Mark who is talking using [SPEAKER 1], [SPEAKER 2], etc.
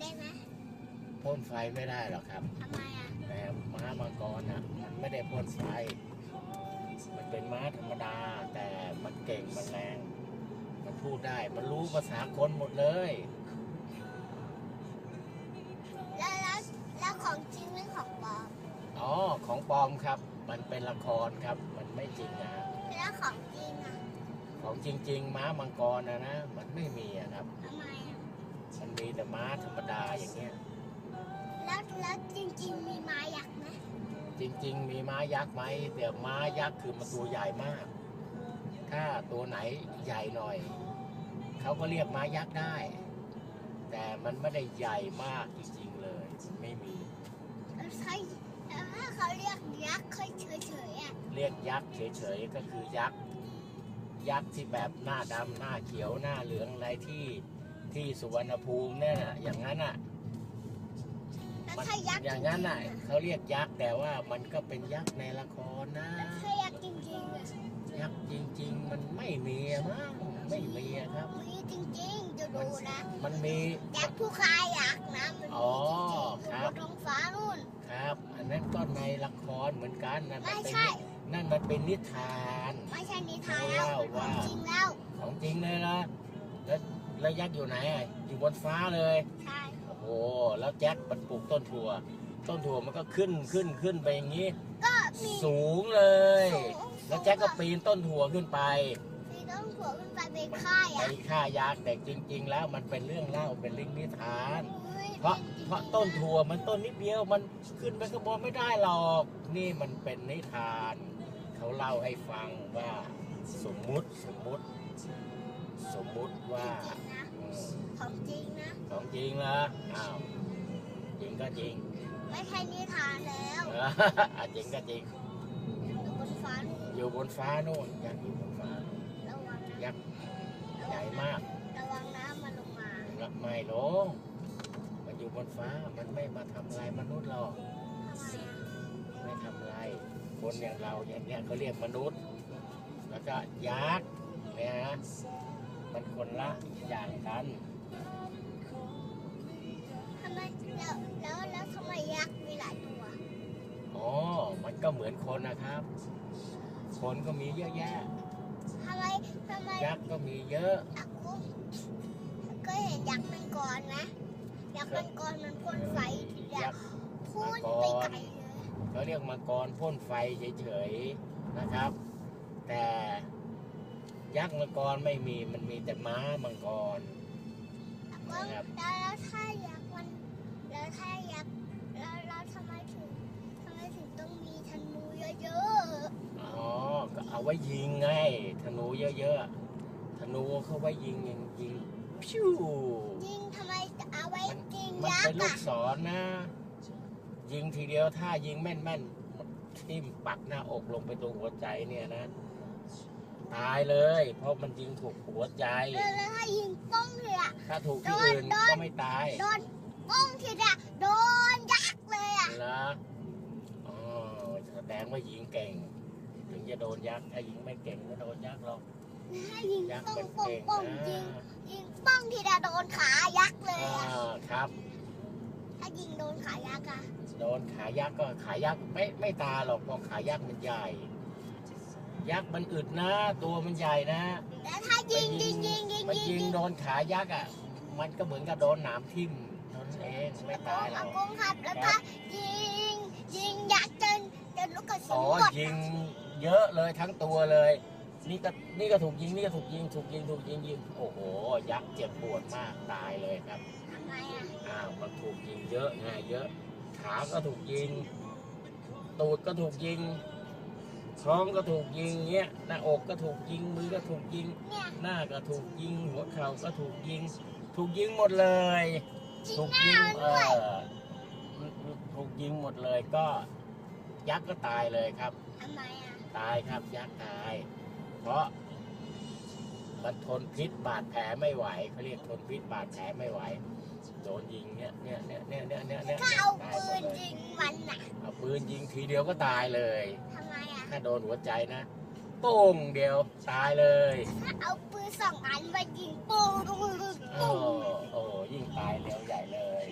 [SPEAKER 1] ได้ไหม
[SPEAKER 2] พ่นไฟไม่ได้หรอกครับ
[SPEAKER 1] ทำไมอะ
[SPEAKER 2] แต่ม้ามังกรอะมันไม่ได้พ่นไฟ มันเป็นม้าธรรมดา แต่มันเก่งมันแรง มันพูดได้ มันรู้ภาษาคนหมดเลย
[SPEAKER 1] แล้วแล้วแล้วของจริงหรือของปลอม
[SPEAKER 2] อ๋อ ของปลอมครับ มันเป็นละครครับ มันไม่จริงนะ
[SPEAKER 1] แล้วของจริงอะ
[SPEAKER 2] ของจริง ๆ ม้ามังกรนะนะ มันไม่มีอะครับ
[SPEAKER 1] ทำไมอะ
[SPEAKER 2] มันมี แต่ม้าธรรมดาอย่างเงี้ย
[SPEAKER 1] แล้วแล้วจริงๆมีไม้ยักษ์ไหม
[SPEAKER 2] จริง ๆ มีม้ายักษ์ไหมแต่ม้ายักษ์คือมันตัวใหญ่มาก ถ้าตัวไหนใหญ่หน่อย เขาก็เรียกม้ายักษ์ได้ แต่มันไม่ได้ใหญ่มากจริงๆเลย ไม่มี
[SPEAKER 1] แล้วใช่แล้วถ้าเขาเรียกยักษ์เขาเฉยๆอะ
[SPEAKER 2] เรียกยักษ์เฉยๆก็คือยักษ์ยักษ์ที่แบบหน้าดำหน้าเขียวหน้าเหลืองอะไรที่ ที่สุวรรณภูมิเนี่ยนะอย่างนั้นอะ
[SPEAKER 1] แล้ว
[SPEAKER 2] มัน
[SPEAKER 1] ถ้ายักษ์
[SPEAKER 2] อย่างนั้นน่ะ
[SPEAKER 1] จริงๆ
[SPEAKER 2] เขาเรียกยักษ์แต่ว่ามันก็เป็นยักษ์ในละครนะ
[SPEAKER 1] แล้วถ้ายักษ์จริงๆอะ
[SPEAKER 2] ยักษ์จริง ๆ มันไม่มีอะมั้งไม่มีอะครับ
[SPEAKER 1] มีจริงๆจะดูนะ
[SPEAKER 2] มันมี
[SPEAKER 1] ยักษ์ผู้คายยักษ์นะมัน
[SPEAKER 2] อ๋
[SPEAKER 1] มี
[SPEAKER 2] อ
[SPEAKER 1] จริงๆ
[SPEAKER 2] ค
[SPEAKER 1] อ
[SPEAKER 2] รับ
[SPEAKER 1] ยู่บนท้องฟ้านู่น
[SPEAKER 2] ครับ อันนั้นก็ในละครเหมือนกันนั่นมั
[SPEAKER 1] ไม่
[SPEAKER 2] นเป็น
[SPEAKER 1] ใช่
[SPEAKER 2] นั่นมันเป็นนิทาน
[SPEAKER 1] ไม่ใช่นิทานแล้ว
[SPEAKER 2] ว้าว
[SPEAKER 1] เป็นของจริงแล้ว
[SPEAKER 2] ของจริงเลยนะแล้ว แล้วยักษ์อยู่ไหนอะอยู่บนฟ้าเลย
[SPEAKER 1] ใช่
[SPEAKER 2] โอ้โห แล้วแจ็คมันปลูกต้นถั่ว ต้นถั่วมันก็ขึ้นขึ้นขึ้นไปอย่างนี้
[SPEAKER 1] ก็มี
[SPEAKER 2] สูงเลย
[SPEAKER 1] สูง
[SPEAKER 2] แล้วแจ็คก็ปีนต้นถั่วขึ้นไป
[SPEAKER 1] มีต้นหัวขึ้นไปเป็นค่าย
[SPEAKER 2] ไป
[SPEAKER 1] อะ
[SPEAKER 2] ฆ่ายักษ์แต่จริง ๆ แล้วมันเป็นเรื่องเล่าเป็นเรื่องนิทาน
[SPEAKER 1] ฮ้ย
[SPEAKER 2] เพราะ
[SPEAKER 1] จงๆ
[SPEAKER 2] เพราะต้นถั่วมันต้นนิดเดียวมันขึ้นไปข้างบนไม่ได้หรอก นี่มันเป็นนิทาน เขาเล่าให้ฟังว่าสมมุติสมมุติ สมมุติว่า
[SPEAKER 1] จริงๆนะ
[SPEAKER 2] อืม
[SPEAKER 1] ของจริงนะ
[SPEAKER 2] ของจริงเหรออ้าวจริงก็จริง
[SPEAKER 1] ไม่ใช่นิทานแล้ว
[SPEAKER 2] เอออะจริงก็จริง
[SPEAKER 1] อยู่บนฟ้านู่น
[SPEAKER 2] อยู่บนฟ้าโน่นยักษ์อยู่บนฟ้า
[SPEAKER 1] ระวังนะ
[SPEAKER 2] ยักษ์ใหญ่มาก
[SPEAKER 1] ระวังน้ำมันลงมา
[SPEAKER 2] รับไม่ลงมันอยู่บนฟ้ามันไม่มาทำลายมนุษย์หรอก
[SPEAKER 1] ทำไมอะ
[SPEAKER 2] ไม่ทำลายคนอย่างเราอย่างเนี้ยเขาเรียกมนุษย์ แล้วก็ยักษ์เนี่ยนะ มันคนละอย่างกัน
[SPEAKER 1] ทำไมแล้วแล้วแล้วทำไมยักษ์มีหลายตัว
[SPEAKER 2] อ๋อ มันก็เหมือนคนนะครับ คนก็มีเยอะแยะ
[SPEAKER 1] ทำไมทำไม
[SPEAKER 2] ยักษ์ก็มีเยอะ
[SPEAKER 1] ยักษ์ก็ก็เห็นยักษ์มังกรนะ ยักษ์มังกรมันพ่นไฟทีเดีย
[SPEAKER 2] ยั
[SPEAKER 1] ว
[SPEAKER 2] กษ์
[SPEAKER 1] พ่น
[SPEAKER 2] มัง
[SPEAKER 1] ไป
[SPEAKER 2] กร
[SPEAKER 1] ไกลเลย
[SPEAKER 2] เขาเรียกมังกรพ่นไฟเฉยๆนะครับ แต่ ยักษ์มังกรไม่มีมันมีแต่ม้ามังกร
[SPEAKER 1] แล้ว
[SPEAKER 2] ครับ
[SPEAKER 1] แล้วแล้วถ้ายักษ์มันแล้วถ้ายักษ์แล้วแล้วทำไมถึงทำไมถึงต้องมีธนูเยอะ
[SPEAKER 2] อ๋อ ก็เอาไว้ยิงไง ธนูเยอะๆ ธนูเขาไว้ยิงยิงยิงพิ้ว
[SPEAKER 1] ๆยิงทำไมเอาไว้ยิง
[SPEAKER 2] มัน
[SPEAKER 1] ยัก
[SPEAKER 2] เป็น
[SPEAKER 1] ษ์
[SPEAKER 2] ลู
[SPEAKER 1] อะ
[SPEAKER 2] กศรนะ ยิงทีเดียวถ้ายิงแม่นๆทิ่มปักหน้าอกลงไปตรงหัวใจเนี่ยนะ ตายเลย เพราะมันยิงถูกหัวใจ
[SPEAKER 1] แล้วแล้วถ้ายิงป้องเลยอะ
[SPEAKER 2] ถ้าถูกที่อื่น
[SPEAKER 1] โดน
[SPEAKER 2] ก็ไม่ตาย
[SPEAKER 1] โดนป้องทีเดียวโดนยักษ์เลยอะ
[SPEAKER 2] นะอ๋อแสดงว่ายิงเก่ง ถึงจะโดนยักษ์ถ้ายิงไม่เก่งก็โดนยักษ์หรอก
[SPEAKER 1] ถ้ายิง
[SPEAKER 2] ยักษ์
[SPEAKER 1] ป้อง
[SPEAKER 2] มัน
[SPEAKER 1] ป้อง
[SPEAKER 2] เก่ง
[SPEAKER 1] ป้อง
[SPEAKER 2] นะ
[SPEAKER 1] ยิงยิงป้องทีเดียวโดนขายักษ์เลย
[SPEAKER 2] อ่า
[SPEAKER 1] อะ
[SPEAKER 2] ครับ
[SPEAKER 1] ถ้ายิงโดนขายักษ์อะ
[SPEAKER 2] โดนขายักษ์ก็ขายักษ์ไม่ไม่ตายหรอกเพราะขายักษ์มันใหญ่ ยักษ์มันอึดนะ ตัวมันใหญ่นะ
[SPEAKER 1] แล้วถ้ายิงยิงยิงยิง
[SPEAKER 2] มัน
[SPEAKER 1] ยิง
[SPEAKER 2] ยิง
[SPEAKER 1] ยิง
[SPEAKER 2] โดนขายักษ์อะ มันก็เหมือนกับโดนหนามทิ่มเท่านั้นเองไม่ตายหร
[SPEAKER 1] อา
[SPEAKER 2] อก
[SPEAKER 1] กงครับแล้วถ้ายิงยิงยักษ์จนจนลูกกระสุ
[SPEAKER 2] อ๋
[SPEAKER 1] น
[SPEAKER 2] อ
[SPEAKER 1] หมด
[SPEAKER 2] ยิงเยอะเลยทั้งตัวเลย นี่ก็นี่ก็ถูกยิงนี่ก็ถูกยิงถูกยิงถูกยิงยิงโอ้โห ยักษ์เจ็บปวดมากตายเลยครับ
[SPEAKER 1] ทำไมอะ
[SPEAKER 2] อ้าวมันถูกยิงเยอะไงเยอะ ขาก็ถูกยิง ตูดก็ถูกยิง ท้องก็ถูกยิงเงี้ยหน้าอกก็ถูกยิงมือก็ถูกยิง
[SPEAKER 1] เนี่ย
[SPEAKER 2] หน้าก็ถูกยิง หัวเข่าก็ถูกยิง ถูกยิงหมดเลย
[SPEAKER 1] ยิง
[SPEAKER 2] ถูก
[SPEAKER 1] หน้า
[SPEAKER 2] ยิง
[SPEAKER 1] มัน
[SPEAKER 2] เอ
[SPEAKER 1] ด้วย
[SPEAKER 2] อถูกยิงหมดเลยก็ยักษ์ก็ตายเลยครับ
[SPEAKER 1] ทำไมอะ
[SPEAKER 2] ตายครับยักษ์ตาย เพราะมันทนพิษบาดแผลไม่ไหวเขาเรียกทนพิษบาดแผลไม่ไหวโดนยิงเนี่ยเนี่ยเนี่ยเนี่ยเนี่ยเนี่ยเนี่ย
[SPEAKER 1] ก็เอา
[SPEAKER 2] ตาย
[SPEAKER 1] ปื
[SPEAKER 2] หมด
[SPEAKER 1] น
[SPEAKER 2] เลย
[SPEAKER 1] ยิงมันน่ะ
[SPEAKER 2] เอาปืนยิงทีเดียวก็ตายเลย
[SPEAKER 1] ทำไมอะ
[SPEAKER 2] ถ้าโดนหัวใจนะโป้งเดียวตายเลย
[SPEAKER 1] เอาปืนสองอันมายิงโป้ง
[SPEAKER 2] โอ้โหยิงตายเร็วใหญ่เลย